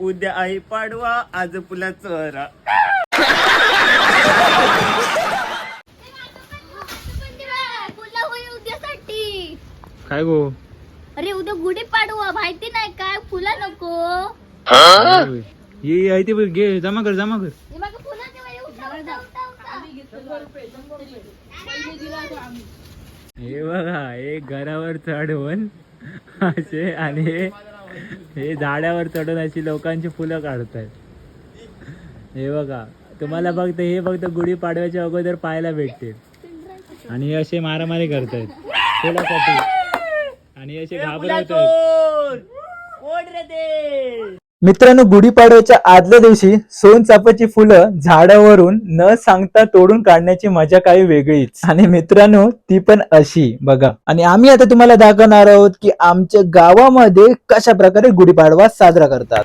उद्या आई पाडवा आज पुला चरा फुलं होई उद्यासाठी काय गो? अरे उद्या गुढी पाडवा माहिती नाही काय? फुलं नको. ये आहे ते बघ, घे जमा कर जमा कर. हे बघा फुलाचे वेळी उठा, उठा, उठा, उठा. हे बघा हे घरावर चढवून असे आणि हे- झाडावर चढून अशी लोकांची फुलं काढतात हे बघा तुम्हाला फक्त हे फक्त गुढी पाडव्याच्या अगोदर पाहायला भेटते आणि हे असे मारामारी करतात फुलासाठी. आणि असे घाबरवतात कोण रे ते? मित्रांनो गुढीपाडव्याच्या आदल्या दिवशी सोनचापाची फुलं झाडावरून न सांगता तोडून काढण्याची मजा काही वेगळीच. आणि मित्रांनो ती पण अशी बघा. आणि आम्ही आता तुम्हाला दाखवणार आहोत की आमच्या गावामध्ये कशा प्रकारे गुढीपाडवा साजरा करतात.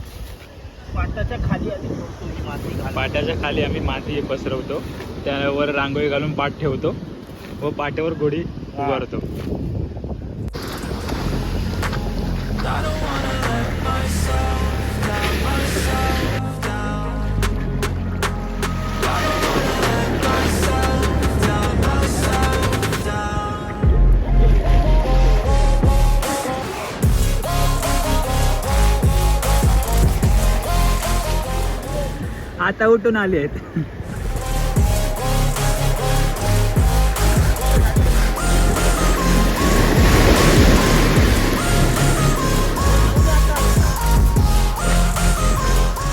पाटाच्या खाली आधी ठेवतो ही माती घालून. पाट्याच्या खाली आम्ही माती पसरवतो. त्यावर रांगोळी घालून पाट ठेवतो व पाट्यावर गुढी उभारतो. आता उठून आले आहेत.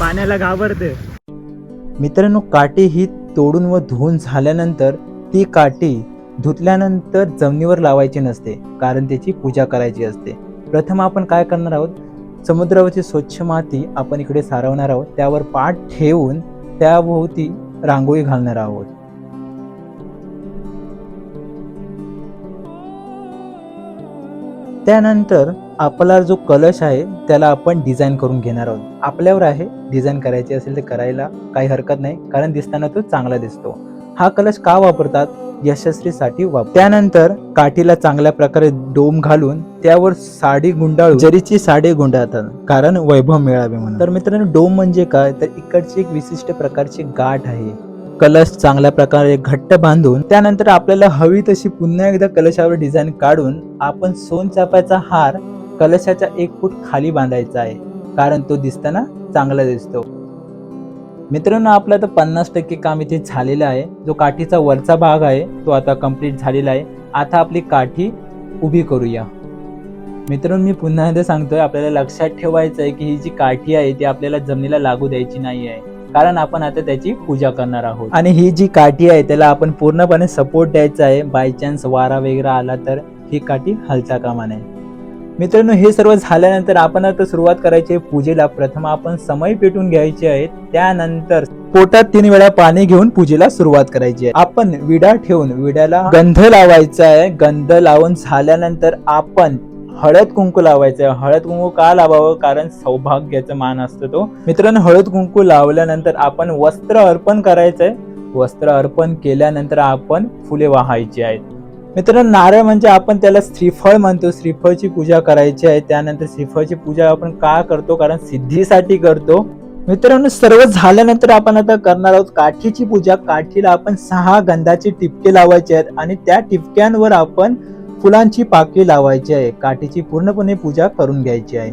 पाण्याला घाबरते. मित्रांनो काठी ही तोडून व धुवून झाल्यानंतर ती काठी धुतल्यानंतर जमिनीवर लावायची नसते कारण त्याची पूजा करायची असते. प्रथम आपण काय करणार आहोत? समुद्रावरची स्वच्छ माती आपण इकडे सारवणार आहोत. त्यावर पाठ ठेवून त्याभोवती रांगोळी घालणार आहोत. त्यानंतर आपला जो कलश आहे त्याला आपण डिझाईन करून घेणार आहोत. आपल्यावर आहे डिझाईन करायची असेल तर करायला काही हरकत नाही कारण दिसताना तो चांगला दिसतो. हा कलश का वापरतात? यशस्वीसाठी वापर त्यानंतर काठीला चांगल्या प्रकारे डोम घालून त्यावर साडी गुंडाळून जरीची साडी गुंडाळतात कारण वैभव मिळावे म्हणून. तर मित्रांनो डोम म्हणजे काय? तर इकडची एक विशिष्ट प्रकारची गाठ आहे. कलश चांगल्या प्रकारे घट्ट बांधून त्यानंतर आपल्याला हवी तशी पुन्हा एकदा कलशावर डिझाईन काढून आपण सोनचाफ्याचा हार कलशाच्या एक फूट खाली बांधायचा आहे. कारण तो दिसताना चांगला दिसतो. मित्रांनो आपलं आता पन्नास टक्के काम इथे झालेलं आहे. जो काठीचा वरचा भाग आहे तो आता कंप्लीट झालेला आहे. आता आपली काठी उभी करूया. मित्रांनो मी पुन्हा एकदा सांगतोय आपल्याला लक्षात ठेवायचं आहे की ही जी काठी आहे ती आपल्याला जमिनीला लागू द्यायची नाही आहे. कारण आपण आता त्याची पूजा करणार आहोत. आणि ही जी काठी आहे त्याला आपण पूर्णपणे सपोर्ट द्यायचा आहे. बाय चान्स वारा वगैरे आला तर ही काठी हलता कामा नये मित्रांनो हे सर्व झाल्यानंतर आपण आता सुरुवात करायची आहे पूजेला. प्रथम आपण समय पेटून घ्यायचे आहे. त्यानंतर पोटात तीन वेळा पाणी घेऊन पूजेला सुरुवात करायची आहे. आपण विडा ठेवून विड्याला गंध लावायचा आहे. गंध लावून झाल्यानंतर आपण हळद कुंकू लावायचं आहे. हळद कुंकू का लावावं? कारण सौभाग्याचा मान असतो तो. मित्रांनो हळद कुंकू लावल्यानंतर आपण वस्त्र अर्पण करायचंय वस्त्र अर्पण केल्यानंतर आपण फुले वाहायची आहेत. मित्रांनो नारळ म्हणजे आपण त्याला श्रीफळ म्हणतो. श्रीफळची पूजा करायची आहे. त्यानंतर श्रीफळची पूजा आपण का करतो? कारण सिद्धीसाठी करतो. मित्रांनो सर्व झाल्यानंतर आपण आता करणार आहोत काठीची पूजा. काठीला आपण सहा गंधाचे टिपके लावायचे आहेत आणि त्या टिपक्यांवर आपण फुलांची पाकळी लावायची आहे. काठीची पूर्णपणे पूजा करून घ्यायची आहे.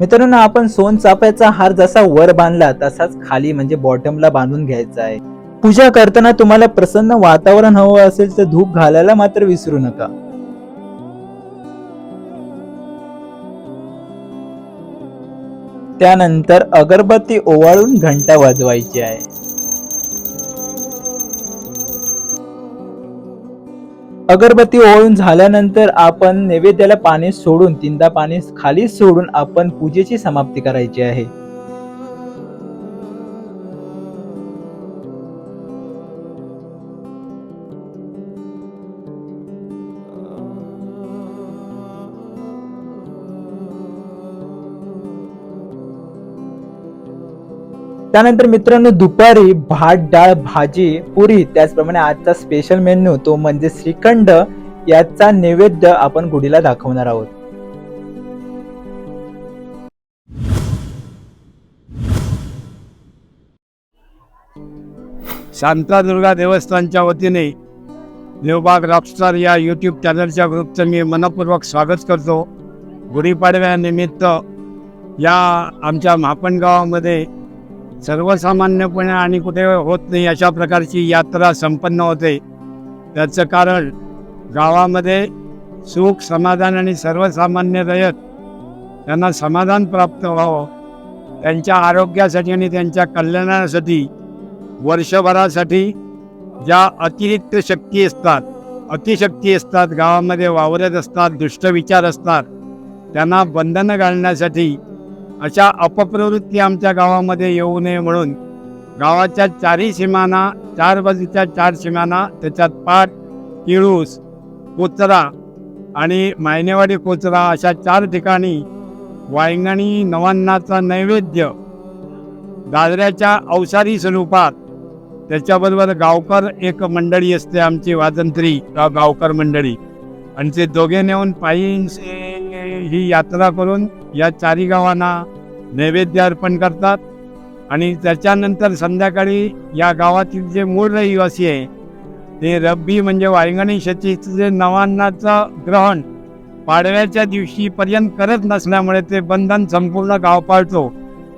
मित्रांनो आपण सोनचाफ्याचा हार जसा वर बांधला तसाच खाली म्हणजे बॉटमला बांधून घ्यायचा आहे. पूजा करताना तुम्हाला प्रसन्न वातावरण हवं असेल तर धूप घालायला मात्र विसरू नका. त्यानंतर अगरबत्ती ओवाळून घंटा वाजवायची आहे. अगरबत्ती ओवाळून झाल्यानंतर आपण नैवेद्याला पाणी सोडून तीनदा पाणी खाली सोडून आपण पूजेची समाप्ती करायची आहे. त्यानंतर मित्रांनो दुपारी भात डाळ भाजी पुरी त्याचप्रमाणे आजचा स्पेशल मेन्यू तो म्हणजे श्रीखंड. याचा नैवेद्य आपण गुढीला दाखवणार आहोत. शांतादुर्गा देवस्थानच्या वतीने देवबाग रॉकस्टार या यूट्यूब चॅनलच्या ग्रुपचं मी मनपूर्वक स्वागत करतो. गुढीपाडव्यानिमित्त या आमच्या मापण गावामध्ये सर्वसामान्यपणे आणि कुठे होत नाही अशा प्रकारची यात्रा संपन्न होते. त्याचं कारण गावामध्ये सुख समाधान आणि सर्वसामान्य रयत त्यांना समाधान प्राप्त व्हावं. त्यांच्या आरोग्यासाठी आणि त्यांच्या कल्याणासाठी वर्षभरासाठी ज्या अतिरिक्त शक्ती असतात अतिशक्ती असतात गावामध्ये वावरत असतात दुष्ट विचार असतात त्यांना बंधनं घालण्यासाठी अशा अपप्रवृत्ती आमच्या गावामध्ये येऊ नये म्हणून गावाच्या चारही सीमाना चार बाजूच्या चार सीमाना त्याच्यात पाट किळूस कोचरा आणि मायनेवाडी कोचरा अशा चार ठिकाणी वायंगणी नवान्नाचा नैवेद्य गाजऱ्याच्या अवसारी स्वरूपात त्याच्याबरोबर गावकर एक मंडळी असते आमची वाजंत्री गावकर मंडळी. आणि ते दोघे नेऊन पायींचे ही यात्रा करून या चारी गावांना नैवेद्य अर्पण करतात. आणि त्याच्यानंतर संध्याकाळी या गावातील जे मूळ रहिवासी आहे ते रब्बी म्हणजे वायंगणी शेतीचं जे नवान्नाचं ग्रहण पाडव्याच्या दिवशीपर्यंत करत नसल्यामुळे ते बंधन संपूर्ण गाव पाळतो.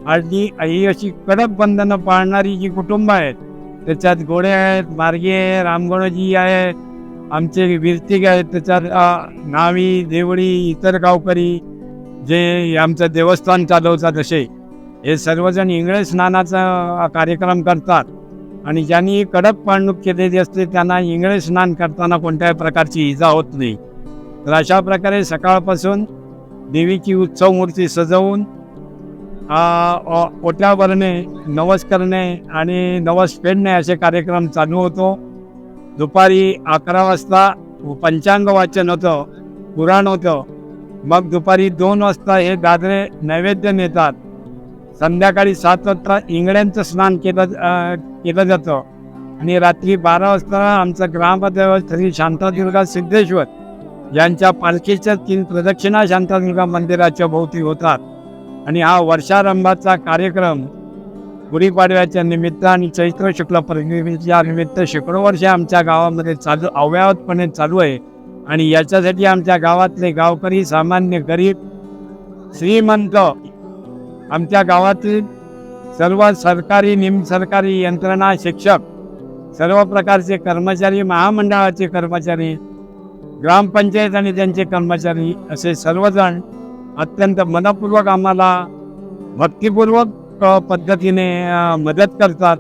आणि ही अशी कडक बंधनं पाळणारी जी कुटुंब आहेत त्याच्यात घोडे आहेत मार्गे आहे रामगोळजी आहेत आमचे विर्तिक आहेत त्याच्यात नावी देवळी इतर गावकरी जे आमचं देवस्थान चालवतात असे हे सर्वजण इंगळे स्नानाचा कार्यक्रम करतात. आणि ज्यांनी कडक पाळणूक केलेली असते त्यांना इंगळे स्नान करताना कोणत्याही प्रकारची इजा होत नाही. तर अशा प्रकारे सकाळपासून देवीची उत्सव मूर्ती सजवून ओट्या भरणे नवस करणे आणि नवस फेडणे असे कार्यक्रम चालू होतो. दुपारी अकरा वाजता पंचांग वाचन होतं पुराण होतं. मग दुपारी दोन वाजता हे दादरे नैवेद्य नेतात. संध्याकाळी सात वाजता इंगळ्यांचं स्नान केलं केलं जातं. आणि रात्री बारा वाजता आमचं ग्रामदैवत श्री शांतादुर्गा सिद्धेश्वर यांच्या पालखीच्या तीन प्रदक्षिणा शांतादुर्गा मंदिराच्या भोवती होतात. आणि हा वर्षारंभाचा कार्यक्रम गुढीपाडव्याच्या निमित्त आणि चैत्र शुक्ल या निमित्त शेकडो वर्ष आमच्या गावामध्ये चालू अव्याहतपणे चालू आहे. आणि याच्यासाठी आमच्या गावातले गावकरी सामान्य गरीब श्रीमंत आमच्या गावातील सर्व सरकारी निमसरकारी यंत्रणा शिक्षक सर्व प्रकारचे कर्मचारी महामंडळाचे कर्मचारी ग्रामपंचायत आणि त्यांचे कर्मचारी असे सर्वजण अत्यंत मनपूर्वक आम्हाला भक्तीपूर्वक पद्धतीने मदत करतात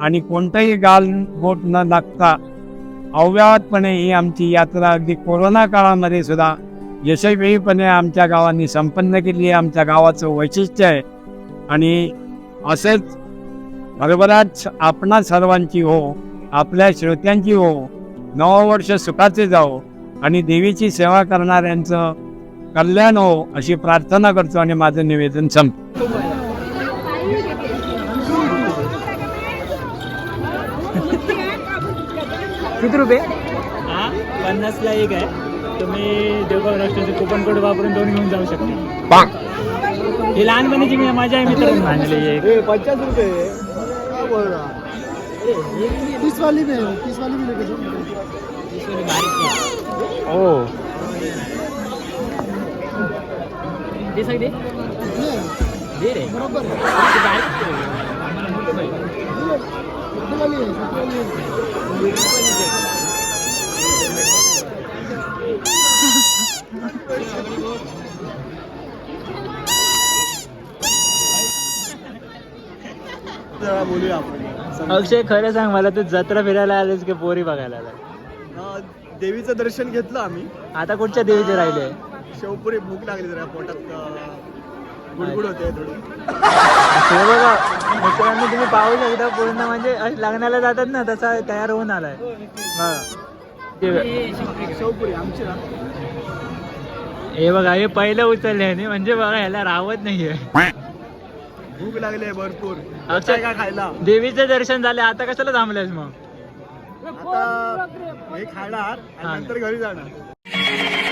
आणि कोणतंही गाल बोट न लागता अव्याहतपणे ही आमची यात्रा अगदी कोरोना काळामध्ये सुद्धा यशस्वीपणे आमच्या गावांनी संपन्न केली आहे. आमच्या गावाचं वैशिष्ट्य आहे. आणि असेच भरभराट आपणा सर्वांची हो आपल्या श्रोत्यांची हो नववर्ष सुखाचे जाओ आणि देवीची सेवा करणाऱ्यांचं कल्याण हो अशी प्रार्थना करतो आणि माझं निवेदन संपतो किती रुपये? हा पन्नासला एक आहे. तुम्ही देवगाव राष्ट्राचे कुपन कोड वापरून दोन घेऊन जाऊ शकता. ही लहानपणीची मी माझ्या मित्रांनी आणलेली एक. पचास रुपये. तीस वाली में है, तीस वाली में लेके जाओ ओ आहे छोटेवाली अक्षय खरं सांग मला तू जत्रा फिरायला आलेस की पोरी बघायला देवीचं दर्शन घेतलं आम्ही. आता कुठच्या देवीचे राहिले? शेवपुरी भूक लागली जरा पोटात. गुडगुड होते हे बघा मित्रांनो तुम्ही पाहू शकता पूर्ण म्हणजे लग्नाला जातात ना तसा तयार होऊन आलाय. हा. बघ. शेवपुरी आमची ना. हे बघा हे पहिलं उचलले आहे म्हणजे बघा ह्याला राहत नाहीये. भूक लागली भरपूर. अक्षय काय खायला. देवीचं दर्शन झालं आता कशाला थांबलेस मग? आता हे खाणार. नंतर घरी जाणार.